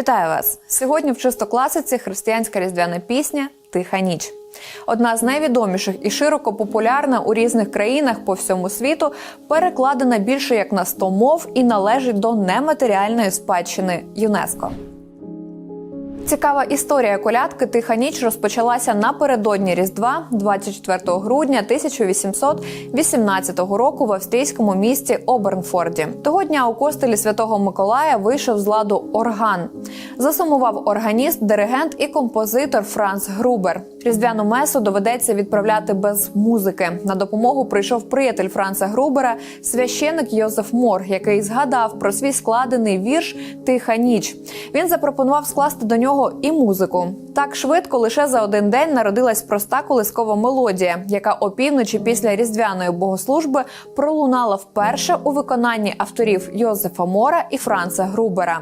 Вітаю вас! Сьогодні в чисто класиці християнська різдвяна пісня Тиха ніч. Одна з найвідоміших і широко популярна у різних країнах по всьому світу, перекладена більше як на 100 мов і належить до нематеріальної спадщини ЮНЕСКО. Цікава історія колядки Тиха ніч розпочалася напередодні Різдва, 24 грудня 1818 року в австрійському місті Обернфорді. Того дня у костелі Святого Миколая вийшов з ладу орган. Засумував органіст, диригент і композитор Франц Грубер. Різдвяну месу доведеться відправляти без музики. На допомогу прийшов приятель Франца Грубера, священик Йозеф Мор, який згадав про свій складений вірш Тиха ніч. Він запропонував скласти до нього і музику. Так швидко, лише за один день народилась проста колискова мелодія, яка опівночі після різдвяної богослужби пролунала вперше у виконанні авторів Йозефа Мора і Франца Грубера.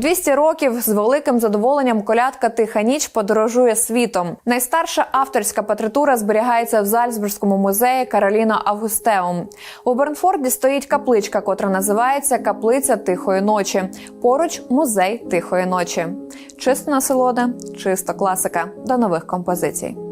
«200 років з великим задоволенням колядка Тиха ніч подорожує світом. Найстарша авторська партитура зберігається в Зальцбурзькому музеї Кароліна Августеум. У Бернфорді стоїть капличка, котра називається Каплиця Тихої ночі. Поруч музей Тихої ночі. Чисто насолода, чисто класика. До нових композицій.